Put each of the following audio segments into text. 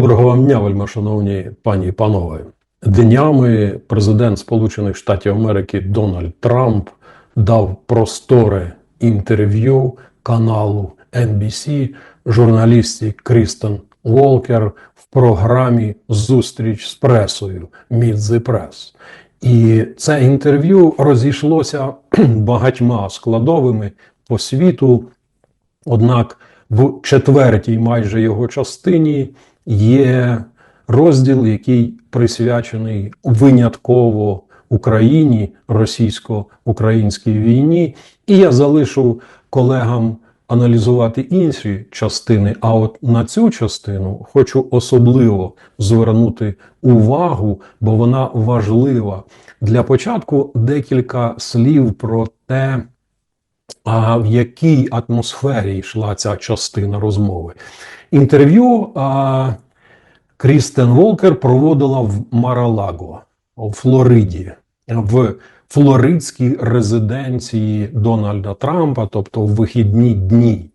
Доброго вам дня, вельмишановні пані і панове. Днями президент Сполучених Штатів Америки Дональд Трамп дав просторе інтерв'ю каналу NBC журналісті Крістен Волкер в програмі Зустріч з пресою the Press. І це інтерв'ю розійшлося багатьма складовими по світу. Однак в четвертій майже його частині є розділ, який присвячений винятково Україні, російсько-українській війні. І я залишу колегам аналізувати інші частини. А от на цю частину хочу особливо звернути увагу, бо вона важлива. Для початку декілька слів про те, а в якій атмосфері йшла ця частина розмови. Інтерв'ю а, Крістен Волкер проводила в Маралаго у Флориді, в флоридській резиденції Дональда Трампа, тобто в вихідні дні.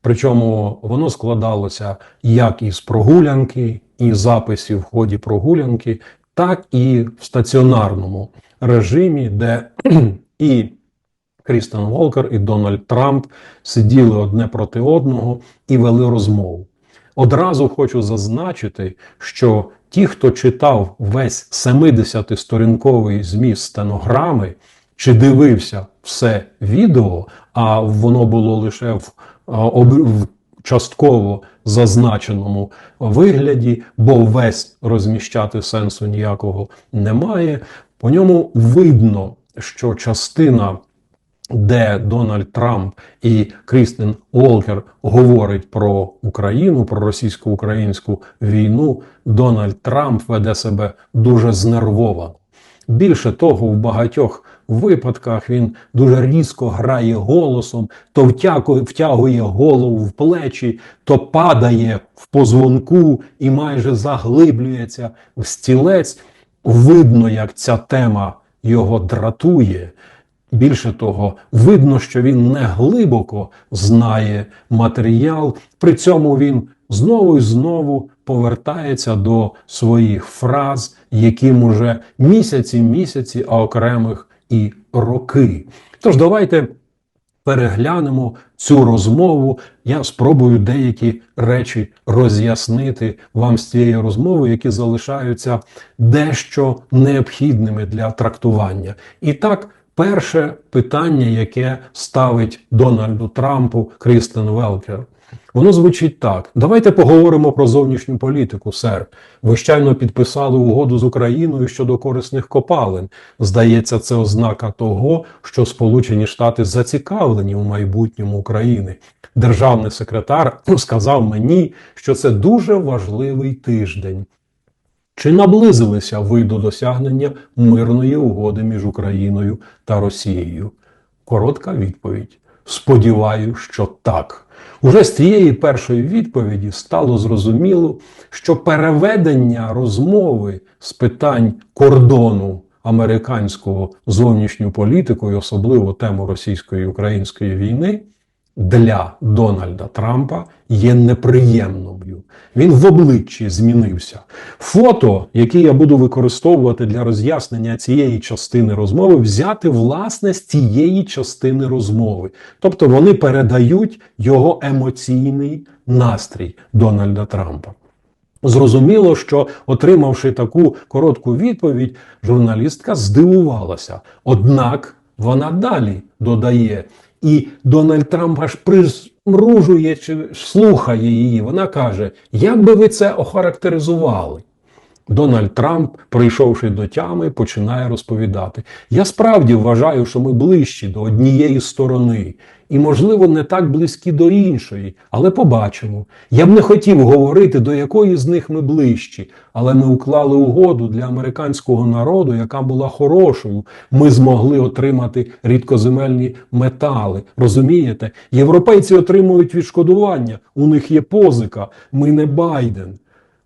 Причому воно складалося як із прогулянки, і записів в ході прогулянки, так і в стаціонарному режимі, де і Крістен Волкер і Дональд Трамп сиділи одне проти одного і вели розмову. Одразу хочу зазначити, що ті, хто читав весь 70-сторінковий зміст стенограми, чи дивився все відео, а воно було лише в, в частково зазначеному вигляді, бо весь розміщати сенсу ніякого немає. По ньому видно, що частина де Дональд Трамп і Крістен Волкер говорить про Україну, про російсько-українську війну, Дональд Трамп веде себе дуже знервовано. Більше того, в багатьох випадках він дуже різко грає голосом, то втягує голову в плечі, то падає в позвонку і майже заглиблюється в стілець. Видно, як ця тема його дратує. Більше того, видно, що він не глибоко знає матеріал, при цьому він знову і знову повертається до своїх фраз, яким уже місяці, місяці, а окремих і роки. Тож давайте переглянемо цю розмову. Я спробую деякі речі роз'яснити вам з цієї розмови, які залишаються дещо необхідними для трактування. І так. Перше питання, яке ставить Дональду Трампу Крістен Велкер, воно звучить так: давайте поговоримо про зовнішню політику, сер. Ви щойно підписали угоду з Україною щодо корисних копалин. Здається, це ознака того, що Сполучені Штати зацікавлені у майбутньому України. Державний секретар сказав мені, що це дуже важливий тиждень. Чи наблизилися ви до досягнення мирної угоди між Україною та Росією? Коротка відповідь. Сподіваюся, що так. Уже з цієї першої відповіді стало зрозуміло, що переведення розмови з питань кордону американського зовнішню політику, особливо тему російської і української війни, для Дональда Трампа є неприємною. Він в обличчі змінився. Фото, яке я буду використовувати для роз'яснення цієї частини розмови, взяти власне з цієї частини розмови. Тобто вони передають його емоційний настрій Дональда Трампа. Зрозуміло, що отримавши таку коротку відповідь, журналістка здивувалася. Однак вона далі додає. І Дональд Трамп аж примружує чи слухає її. Вона каже: Як би ви це охарактеризували? Дональд Трамп, прийшовши до тями, починає розповідати: Я справді вважаю, що ми ближчі до однієї сторони, і, можливо, не так близькі до іншої, але побачимо. Я б не хотів говорити, до якої з них ми ближчі, але ми уклали угоду для американського народу, яка була хорошою. Ми змогли отримати рідкоземельні метали. Розумієте? Європейці отримують відшкодування, у них є позика. Ми не Байден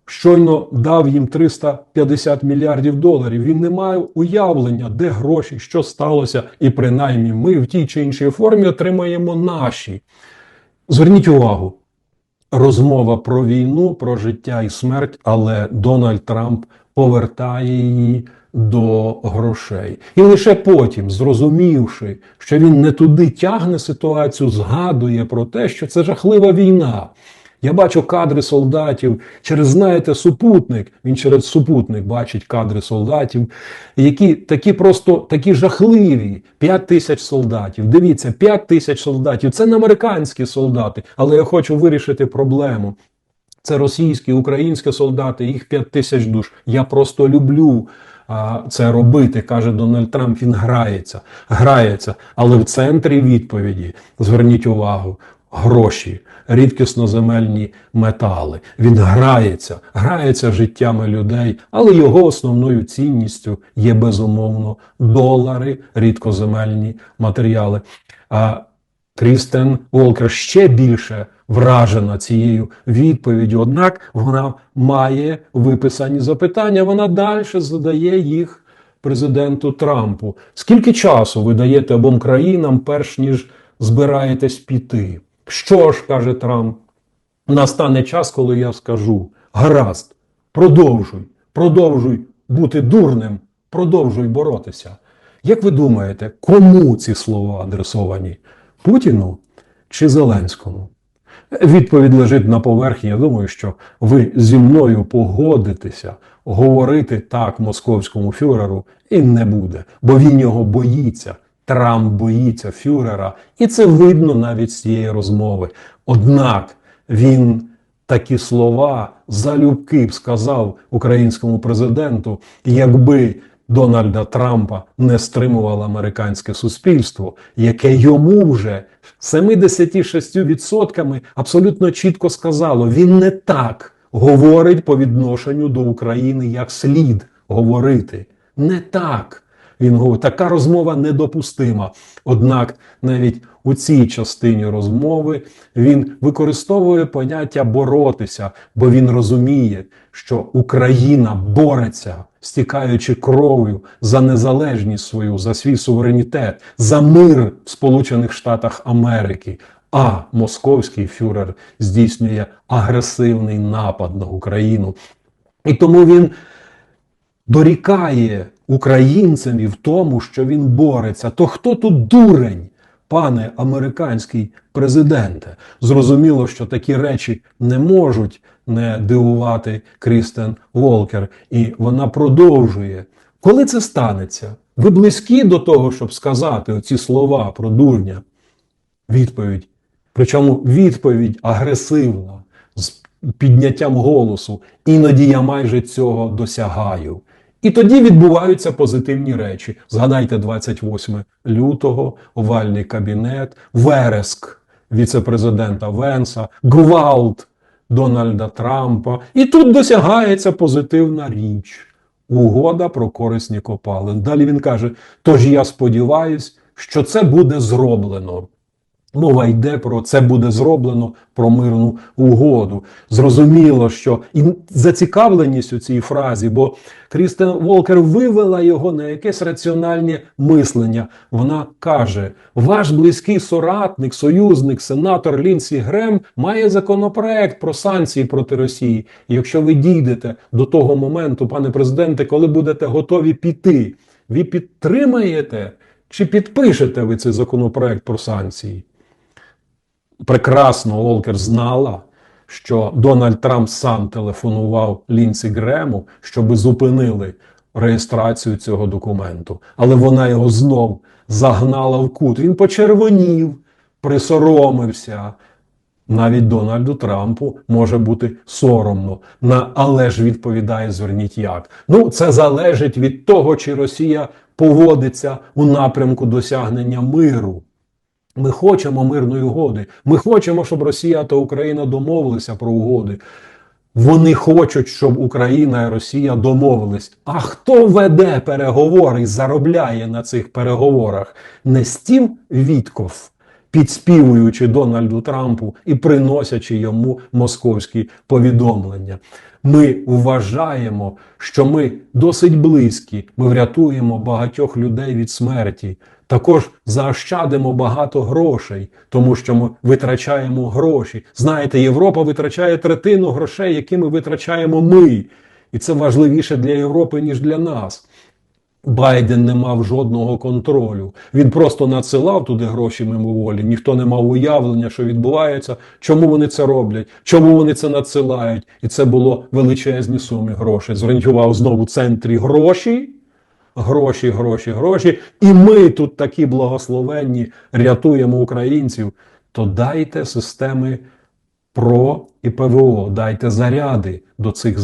щойно дав їм 350 мільярдів доларів. Він не має уявлення, де гроші, що сталося, і принаймні ми в тій чи іншій формі отримаємо наші. Зверніть увагу. розмова про війну, про життя і смерть, але Дональд Трамп повертає її до грошей. І лише потім, зрозумівши, що він не туди тягне ситуацію, згадує про те, що це жахлива війна. Я бачу кадри солдатів через, знаєте, супутник. Він через супутник бачить кадри солдатів, які такі просто такі жахливі. 5 тисяч солдатів. Дивіться, 5 тисяч солдатів. Це не американські солдати, але я хочу вирішити проблему. Це російські, українські солдати, їх 5 тисяч душ. Я просто люблю це робити, каже Дональд Трамп. Він грається, грається. Але в центрі відповіді зверніть увагу. Гроші, рідкісноземельні метали. Він грається, грається життями людей, але його основною цінністю є безумовно долари, рідкоземельні матеріали. А Крістен Волкер ще більше вражена цією відповіддю. Однак вона має виписані запитання. Вона далі задає їх президенту Трампу. Скільки часу ви даєте обом країнам, перш ніж збираєтесь піти? Що ж, каже Трамп, настане час, коли я скажу: гаразд, продовжуй, продовжуй бути дурним, продовжуй боротися. Як ви думаєте, кому ці слова адресовані? Путіну чи Зеленському? Відповідь лежить на поверхні. Я думаю, що ви зі мною погодитеся говорити так московському фюреру і не буде, бо він його боїться. Трамп боїться фюрера, і це видно навіть з цієї розмови. Однак він такі слова залюбки б сказав українському президенту, якби Дональда Трампа не стримувало американське суспільство, яке йому вже 76% абсолютно чітко сказало, він не так говорить по відношенню до України, як слід говорити. Не так. Він говорить, така розмова недопустима. Однак навіть у цій частині розмови він використовує поняття боротися, бо він розуміє, що Україна бореться, стікаючи кров'ю за незалежність свою, за свій суверенітет, за мир в Сполучених Штатах Америки. А московський фюрер здійснює агресивний напад на Україну. І тому він дорікає українцям і в тому, що він бореться. То хто тут дурень, пане американський президенте? Зрозуміло, що такі речі не можуть не дивувати Крістен Волкер, і вона продовжує. Коли це станеться? Ви близькі до того, щоб сказати оці слова про дурня? Відповідь. Причому відповідь агресивна, з підняттям голосу. Іноді я майже цього досягаю. І тоді відбуваються позитивні речі. Згадайте 28 лютого, овальний кабінет, вереск віце-президента Венса, гвалт Дональда Трампа. І тут досягається позитивна річ. Угода про корисні копалин. Далі він каже: тож я сподіваюся, що це буде зроблено. Мова йде про це буде зроблено про мирну угоду. Зрозуміло, що і зацікавленість у цій фразі, бо Крістен Волкер вивела його на якесь раціональне мислення. Вона каже: ваш близький соратник, союзник, сенатор Лінсі Грем має законопроект про санкції проти Росії. І якщо ви дійдете до того моменту, пане президенте, коли будете готові піти, ви підтримаєте чи підпишете ви цей законопроект про санкції? Прекрасно Олкер знала, що Дональд Трамп сам телефонував Лінсі Грему, щоб зупинили реєстрацію цього документу. Але вона його знов загнала в кут. Він почервонів, присоромився. Навіть Дональду Трампу може бути соромно. На але ж відповідає, зверніть як. Ну, це залежить від того, чи Росія поводиться у напрямку досягнення миру. Ми хочемо мирної угоди. Ми хочемо, щоб Росія та Україна домовилися про угоди. Вони хочуть, щоб Україна і Росія домовились. А хто веде переговори і заробляє на цих переговорах? Не Стів Вітков підспівуючи Дональду Трампу і приносячи йому московські повідомлення. Ми вважаємо, що ми досить близькі. Ми врятуємо багатьох людей від смерті. Також заощадимо багато грошей, тому що ми витрачаємо гроші. Знаєте, Європа витрачає третину грошей, які ми витрачаємо ми. І це важливіше для Європи, ніж для нас. Байден не мав жодного контролю. Він просто надсилав туди гроші мимоволі. Ніхто не мав уявлення, що відбувається, чому вони це роблять, чому вони це надсилають. І це було величезні суми грошей. Зорієнтував знову центрі гроші. Гроші, гроші, гроші. І ми тут такі благословенні рятуємо українців. То дайте системи ПРО і ПВО, дайте заряди до цих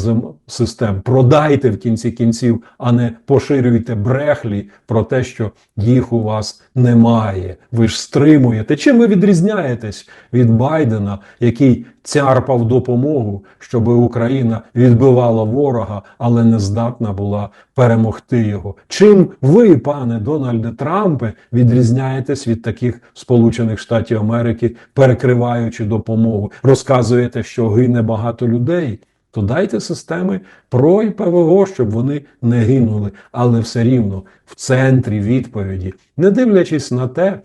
систем, продайте в кінці кінців, а не поширюйте брехлі про те, що їх у вас немає. Ви ж стримуєте. Чим ви відрізняєтесь від Байдена, який цярпав допомогу, щоб Україна відбивала ворога, але не здатна була перемогти його? Чим ви, пане Дональде Трампе, відрізняєтесь від таких Сполучених Штатів Америки, перекриваючи допомогу? Розказуєте, що гине багато людей. То дайте системи ПРО і ПВО, щоб вони не гинули, але все рівно в центрі відповіді, не дивлячись на те,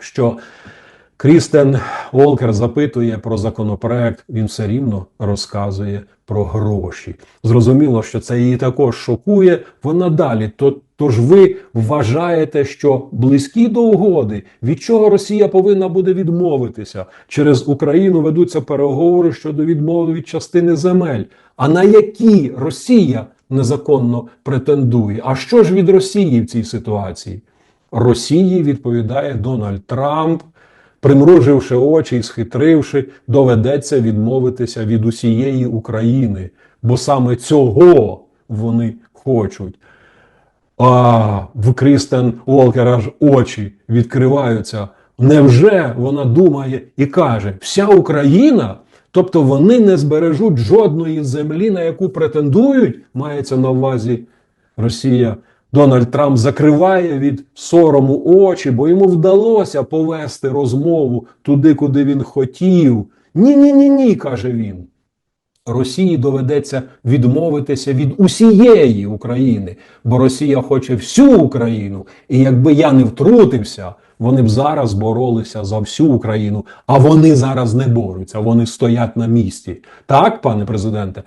що Крістен Олкер запитує про законопроект, він все рівно розказує про гроші. Зрозуміло, що це її також шокує. Вона далі. То, тож ви вважаєте, що близькі до угоди, від чого Росія повинна буде відмовитися? Через Україну ведуться переговори щодо відмови від частини земель. А на які Росія незаконно претендує? А що ж від Росії в цій ситуації? Росії відповідає Дональд Трамп. Примруживши очі і схитривши, доведеться відмовитися від усієї України, бо саме цього вони хочуть. А в Крістен Уолкер аж очі відкриваються. Невже вона думає і каже: вся Україна, тобто вони не збережуть жодної землі, на яку претендують, мається на увазі Росія. Дональд Трамп закриває від сорому очі, бо йому вдалося повести розмову туди, куди він хотів. Ні, ні, ні, ні, каже він. Росії доведеться відмовитися від усієї України, бо Росія хоче всю Україну. І якби я не втрутився, вони б зараз боролися за всю Україну. А вони зараз не борються, вони стоять на місці. Так, пане президенте,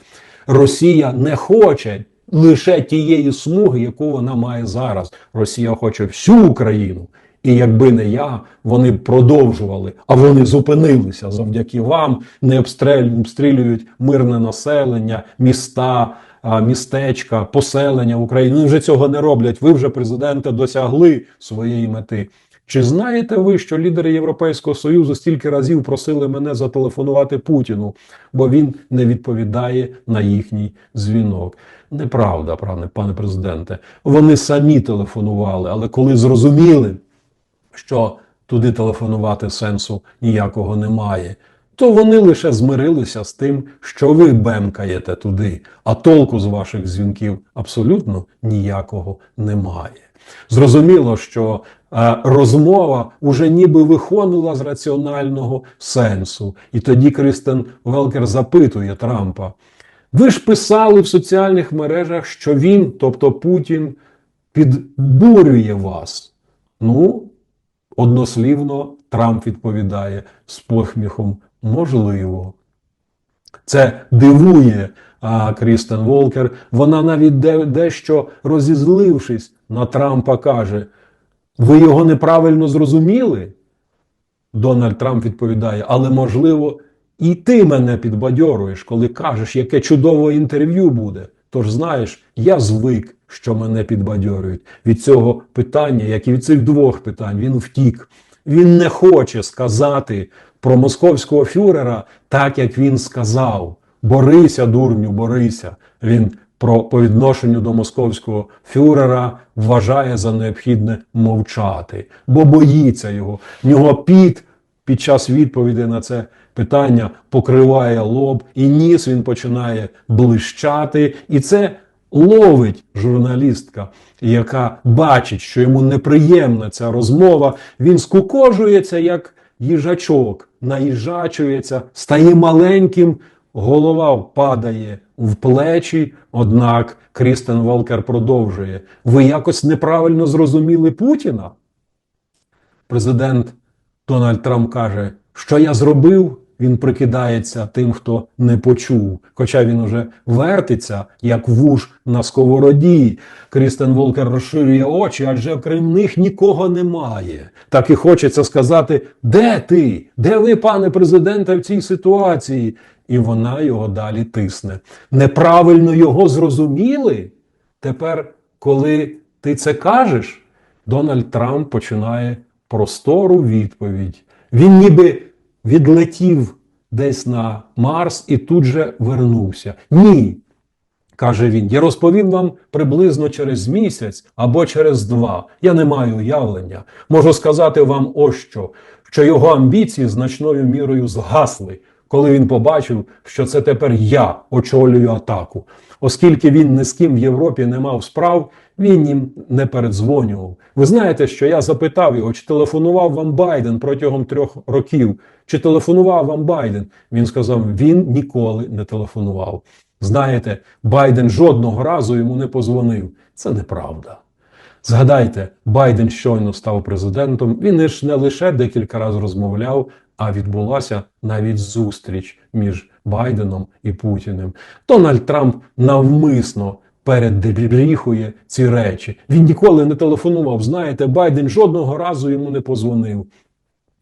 Росія не хоче лише тієї смуги, яку вона має зараз. Росія хоче всю Україну. І якби не я, вони б продовжували, а вони зупинилися завдяки вам, не обстрілюють, мирне населення, міста, містечка, поселення в Україні. Вони вже цього не роблять. Ви вже президенте досягли своєї мети. Чи знаєте ви, що лідери Європейського Союзу стільки разів просили мене зателефонувати Путіну, бо він не відповідає на їхній дзвінок? Неправда, правда, пане президенте. Вони самі телефонували, але коли зрозуміли, що туди телефонувати сенсу ніякого немає, то вони лише змирилися з тим, що ви бемкаєте туди, а толку з ваших дзвінків абсолютно ніякого немає. Зрозуміло, що розмова уже ніби виходила з раціонального сенсу. І тоді Кристен Велкер запитує Трампа: ви ж писали в соціальних мережах, що він, тобто Путін, підбурює вас. Ну, однослівно Трамп відповідає з посміхом можливо. Це дивує а, Крістен Волкер. Вона навіть дещо розізлившись на Трампа каже: Ви його неправильно зрозуміли? Дональд Трамп відповідає, але можливо, і ти мене підбадьоруєш, коли кажеш, яке чудове інтерв'ю буде. Тож знаєш, я звик, що мене підбадьорюють. Від цього питання, як і від цих двох питань, він втік. Він не хоче сказати про московського фюрера так, як він сказав. Борися, дурню, борися. Він про по відношенню до московського фюрера вважає за необхідне мовчати, бо боїться його. Нього піт під час відповіді на це питання покриває лоб, і ніс він починає блищати. І це ловить журналістка, яка бачить, що йому неприємна ця розмова. Він скукожується, як їжачок, наїжачується, стає маленьким, голова падає в плечі. Однак Крістен Волкер продовжує: ви якось неправильно зрозуміли Путіна? Президент Дональд Трамп каже, що я зробив. Він прикидається тим, хто не почув. Хоча він уже вертиться, як вуж на сковороді. Крістен Волкер розширює очі, адже крім них нікого немає. Так і хочеться сказати: де ти? Де ви, пане президенте, в цій ситуації? І вона його далі тисне. Неправильно його зрозуміли. Тепер, коли ти це кажеш, Дональд Трамп починає простору відповідь. Він ніби відлетів десь на Марс і тут же вернувся. Ні, каже він, я розповім вам приблизно через місяць або через два. Я не маю уявлення. Можу сказати вам ось що, що його амбіції значною мірою згасли, коли він побачив, що це тепер я очолюю атаку. Оскільки він ні з ким в Європі не мав справ, він їм не передзвонював. Ви знаєте, що я запитав його, чи телефонував вам Байден протягом трьох років, чи телефонував вам Байден. Він сказав, він ніколи не телефонував. Знаєте, Байден жодного разу йому не позвонив. Це неправда. Згадайте, Байден щойно став президентом. Він ж не лише декілька разів розмовляв, а відбулася навіть зустріч між Байденом і Путіним. Дональд Трамп навмисно передбріхує ці речі. Він ніколи не телефонував. Знаєте, Байден жодного разу йому не позвонив.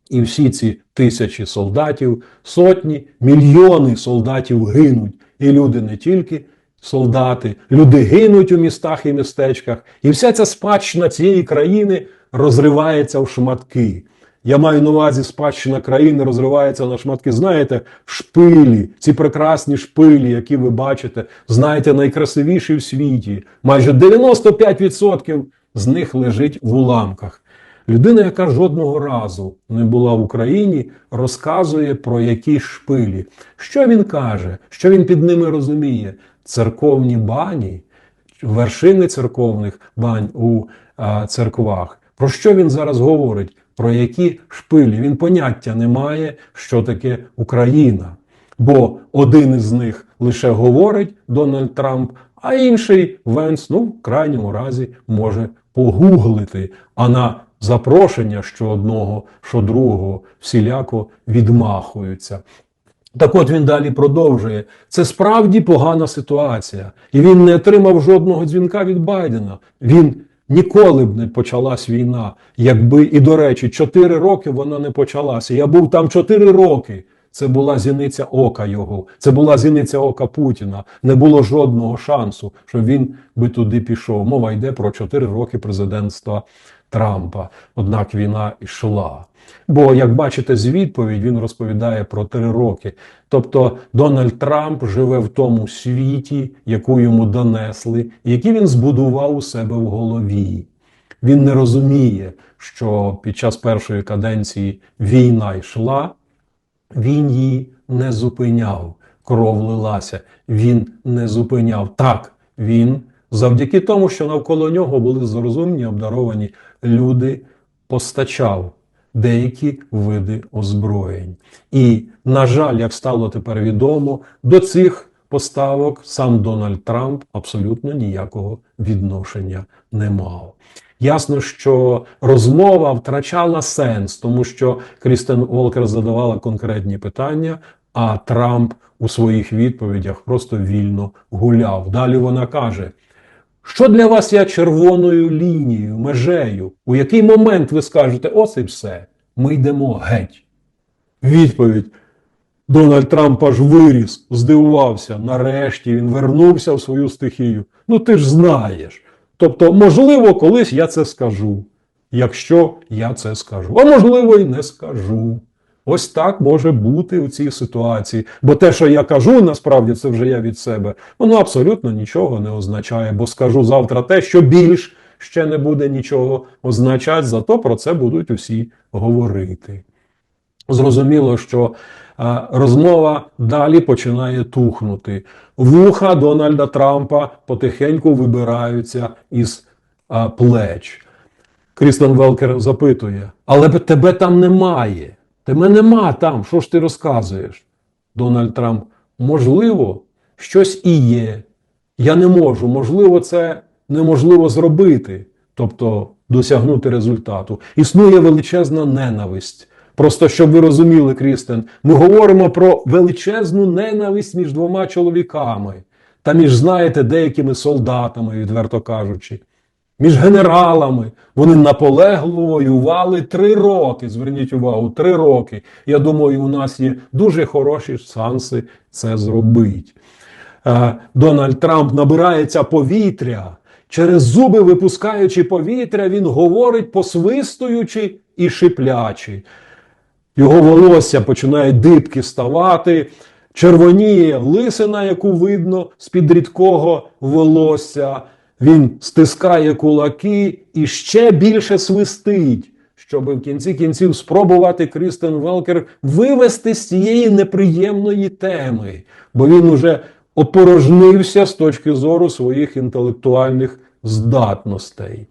І всі ці тисячі солдатів, сотні, мільйони солдатів гинуть. І люди не тільки солдати, люди гинуть у містах і містечках. І вся ця спадщина цієї країни розривається в шматки. Я маю на увазі спадщина країни розривається на шматки. Знаєте, шпилі, ці прекрасні шпилі, які ви бачите, знаєте, найкрасивіші в світі. Майже 95% з них лежить в уламках. Людина, яка жодного разу не була в Україні, розказує про які шпилі. Що він каже, що він під ними розуміє? Церковні бані, вершини церковних бань у а, церквах. Про що він зараз говорить? Про які шпилі? Він поняття не має, що таке Україна. Бо один із них лише говорить Дональд Трамп, а інший Венс, ну, в крайньому разі, може погуглити. А на запрошення що одного, що другого всіляко відмахуються. Так от він далі продовжує. Це справді погана ситуація. І він не отримав жодного дзвінка від Байдена. Він ніколи б не почалась війна, якби, і до речі, 4 роки вона не почалася. Я був там 4 роки. Це була зіниця ока його, це була зіниця ока Путіна. Не було жодного шансу, що він би туди пішов. Мова йде про 4 роки президентства Трампа. Однак війна йшла. Бо, як бачите, з відповідь він розповідає про три роки. Тобто Дональд Трамп живе в тому світі, яку йому донесли, який він збудував у себе в голові. Він не розуміє, що під час першої каденції війна йшла, він її не зупиняв. Кров лилася, він не зупиняв. Так, він завдяки тому, що навколо нього були зрозумні, обдаровані люди, постачав деякі види озброєнь. І, на жаль, як стало тепер відомо, до цих поставок сам Дональд Трамп абсолютно ніякого відношення не мав. Ясно, що розмова втрачала сенс, тому що Крістен Волкер задавала конкретні питання, а Трамп у своїх відповідях просто вільно гуляв. Далі вона каже. Що для вас є червоною лінією, межею? У який момент ви скажете, ось і все, ми йдемо геть? Відповідь. Дональд Трамп аж виріс, здивувався. Нарешті він вернувся в свою стихію. Ну ти ж знаєш. Тобто, можливо, колись я це скажу, якщо я це скажу. А можливо, і не скажу. Ось так може бути у цій ситуації. Бо те, що я кажу, насправді це вже я від себе, воно абсолютно нічого не означає, бо скажу завтра те, що більш ще не буде нічого означати, зато про це будуть усі говорити. зрозуміло, що е, розмова далі починає тухнути. Вуха Дональда Трампа потихеньку вибираються із е, плеч. Крістен Велкер запитує: Але тебе там немає. Тебе нема там. Що ж ти розказуєш? Дональд Трамп, можливо, щось і є. Я не можу. Можливо, це неможливо зробити, тобто досягнути результату. Існує величезна ненависть. Просто щоб ви розуміли, Крістен, ми говоримо про величезну ненависть між двома чоловіками та між, знаєте, деякими солдатами, відверто кажучи між генералами. Вони наполегливо воювали три роки. Зверніть увагу, три роки. Я думаю, у нас є дуже хороші шанси це зробити. Е, Дональд Трамп набирається повітря. Через зуби випускаючи повітря, він говорить, посвистуючи і шиплячи. Його волосся починає дибки ставати, червоніє лисина, яку видно з-під рідкого волосся. Він стискає кулаки і ще більше свистить, щоб в кінці кінців спробувати Крістен Велкер вивести з цієї неприємної теми, бо він уже опорожнився з точки зору своїх інтелектуальних здатностей.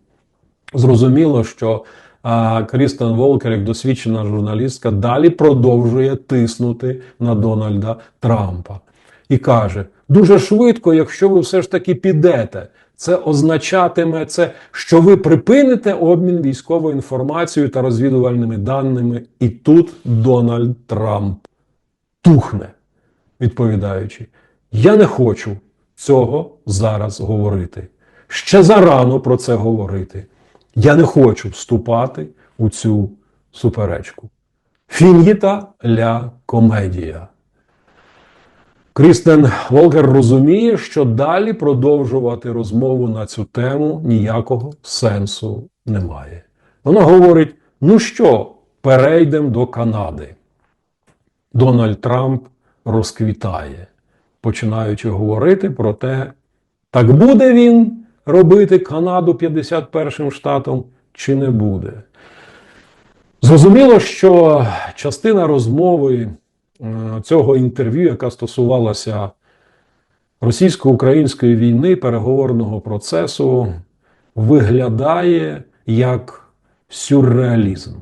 Зрозуміло, що а, Крістен Волкер, як досвідчена журналістка, далі продовжує тиснути на Дональда Трампа і каже: дуже швидко, якщо ви все ж таки підете, це означатиме це, що ви припините обмін військовою інформацією та розвідувальними даними, і тут Дональд Трамп тухне, відповідаючи: Я не хочу цього зараз говорити. Ще зарано про це говорити. Я не хочу вступати у цю суперечку. Фін'їта ля комедія. Крістен Волкер розуміє, що далі продовжувати розмову на цю тему ніякого сенсу немає. Вона говорить: ну що, перейдемо до Канади. Дональд Трамп розквітає, починаючи говорити про те, так буде він робити Канаду 51 штатом чи не буде. Зрозуміло, що частина розмови цього інтерв'ю, яка стосувалася російсько-української війни, переговорного процесу, виглядає як сюрреалізм.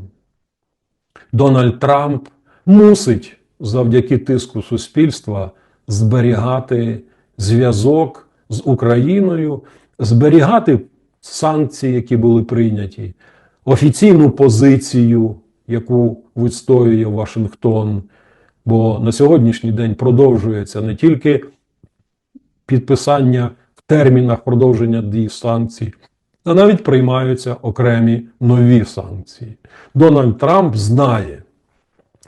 Дональд Трамп мусить завдяки тиску суспільства зберігати зв'язок з Україною, зберігати санкції, які були прийняті, офіційну позицію, яку відстоює Вашингтон. Бо на сьогоднішній день продовжується не тільки підписання в термінах продовження дії санкцій, а навіть приймаються окремі нові санкції. Дональд Трамп знає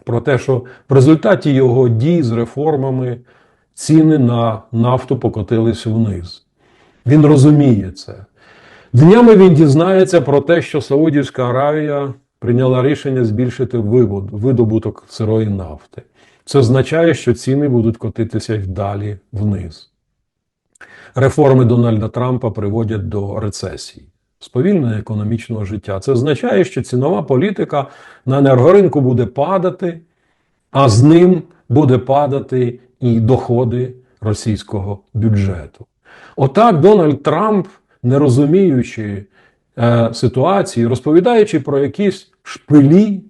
про те, що в результаті його дій з реформами ціни на нафту покотились вниз. Він розуміє це. Днями він дізнається про те, що Саудівська Аравія прийняла рішення збільшити видобуток сирої нафти. Це означає, що ціни будуть котитися й далі вниз. Реформи Дональда Трампа приводять до рецесії, сповільнення економічного життя. Це означає, що цінова політика на енергоринку буде падати, а з ним буде падати і доходи російського бюджету. Отак Дональд Трамп, не розуміючи е, ситуації, розповідаючи про якісь шпилі е,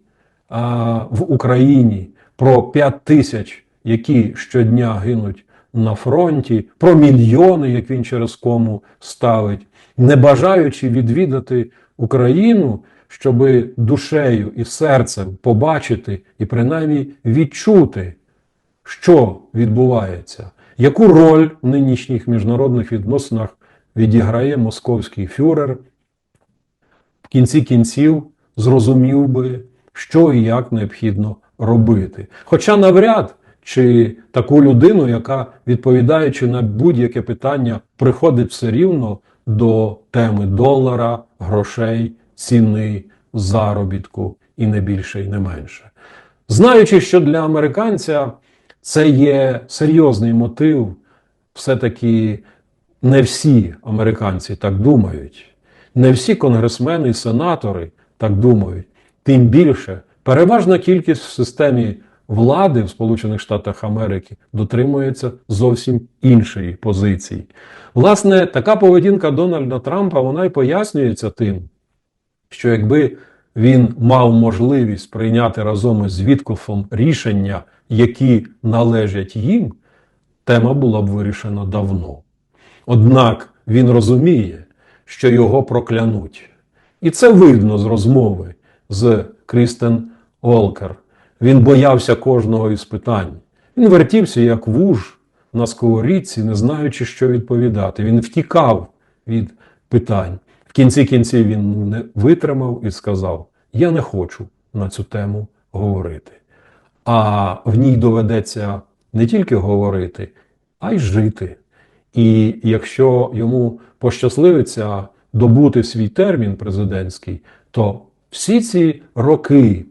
в Україні, про 5 тисяч, які щодня гинуть на фронті, про мільйони, як він через кому ставить, не бажаючи відвідати Україну, щоб душею і серцем побачити і принаймні відчути, що відбувається, яку роль в нинішніх міжнародних відносинах відіграє московський фюрер, в кінці кінців зрозумів би, що і як необхідно робити. Хоча навряд чи таку людину, яка, відповідаючи на будь-яке питання, приходить все рівно до теми долара, грошей, ціни, заробітку і не більше, і не менше. Знаючи, що для американця це є серйозний мотив, все-таки не всі американці так думають, не всі конгресмени і сенатори так думають, тим більше Переважна кількість в системі влади в Сполучених Штатах Америки дотримується зовсім іншої позиції. Власне, така поведінка Дональда Трампа вона й пояснюється тим, що якби він мав можливість прийняти разом із Віткофом рішення, які належать їм, тема була б вирішена давно. Однак він розуміє, що його проклянуть. І це видно з розмови з Крістен Волкер. Він боявся кожного із питань. Він вертівся як вуж на сковорідці, не знаючи, що відповідати. Він втікав від питань. В кінці кінців він не витримав і сказав: Я не хочу на цю тему говорити. А в ній доведеться не тільки говорити, а й жити. І якщо йому пощасливиться добути свій термін президентський, то всі ці роки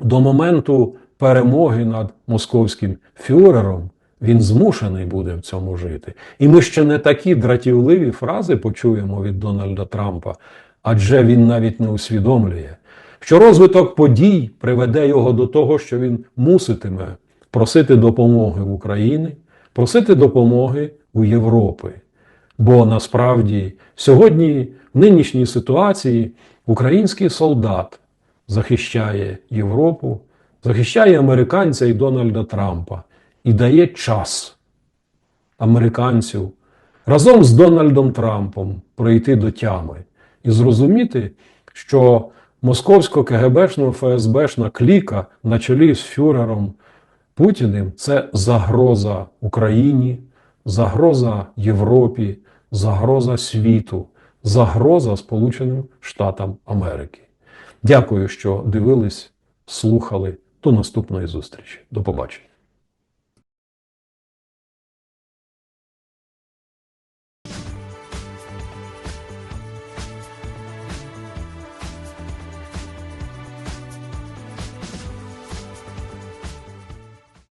до моменту перемоги над московським фюрером він змушений буде в цьому жити. І ми ще не такі дратівливі фрази почуємо від Дональда Трампа, адже він навіть не усвідомлює, що розвиток подій приведе його до того, що він муситиме просити допомоги в Україні, просити допомоги у Європи. Бо насправді сьогодні, в нинішній ситуації, український солдат захищає Європу, захищає американця і Дональда Трампа і дає час американцю разом з Дональдом Трампом прийти до тями і зрозуміти, що московсько-КГБшна ФСБшна кліка на чолі з фюрером Путіним це загроза Україні, загроза Європі, загроза світу, загроза Сполученим Штатам Америки. Дякую, що дивились, слухали. До наступної зустрічі. До побачення.